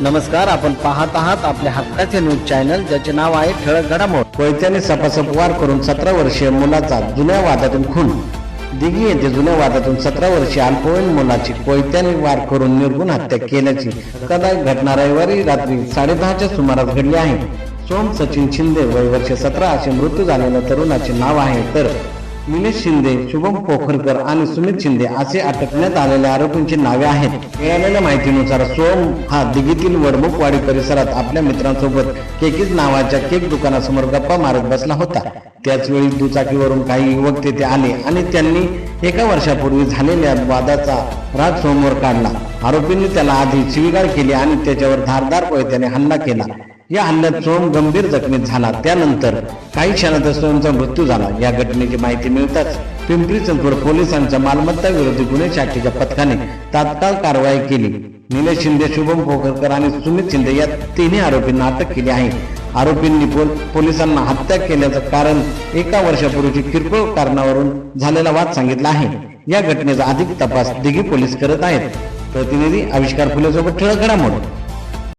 नमस्कार आपण पाहत आहात आपल्या हक्काचे न्यूज चॅनल ज्याचे नाव आहे ठळक घडामोड. कोयत्याने सपासप वार करून सतरा वर्षीय मुलाचा जुन्या वादातून खून. दिघी येथे जुन्या वादातून सतरा वर्षीय अल्पवयीन मुलाची कोयत्याने वार करून निर्गुण हत्या केल्याची धक्कादायक घटना रविवारी रात्री साडेदहाच्या सुमारास घडली आहे. सोम सचिन शिंदे वय वर्ष सतरा असे मृत्यू झालेल्या तरुणाचे नाव आहे तर निलेश शिंदे शुभम पोखरकर आणि सुमित शिंदे असे अटकण्यात आलेल्या आरोपींची नावे आहेत. मिळालेल्या माहितीनुसार सोम हा दिघीतील वडमुखवाडी परिसरात आपल्या मित्रांसोबत केकीज नावाच्या केक दुकानासमोर गप्पा मारत बसला होता. त्याचवेळी दुचाकीवरून काही युवक तेथे आले आणि त्यांनी एका वर्षापूर्वी झालेल्या वादाचा राग सोमवर काढला. आरोपींनी त्याला आधी शिवीगाळ केली आणि त्याच्यावर धारदार कोयत्याने हल्ला केला. या हल्ल्यात सोम गंभीर जखमीत झाला. त्यानंतर काही क्षणातच सोमचा मृत्यू झाला. या घटनेची माहिती मिळताच पिंपरी चिंचवड पोलिसांच्या मालमत्ता विरोधी गुन्हे शाखेच्या पथकाने तात्काळ कारवाई केली. निलेश शिंदे शुभम पोखरकर आणि सुमित शिंदे या तिन्ही आरोपींना अटक केली आहे. आरोपींनी पोलिसांना हत्या केल्याचं कारण एका वर्षापूर्वीची किरकोळ कारणावरून झालेला वाद सांगितला आहे. या घटनेचा अधिक तपास दिघी पोलीस करत आहेत. प्रतिनिधी आविष्कार फुलेसोबत ठळक घडामोड.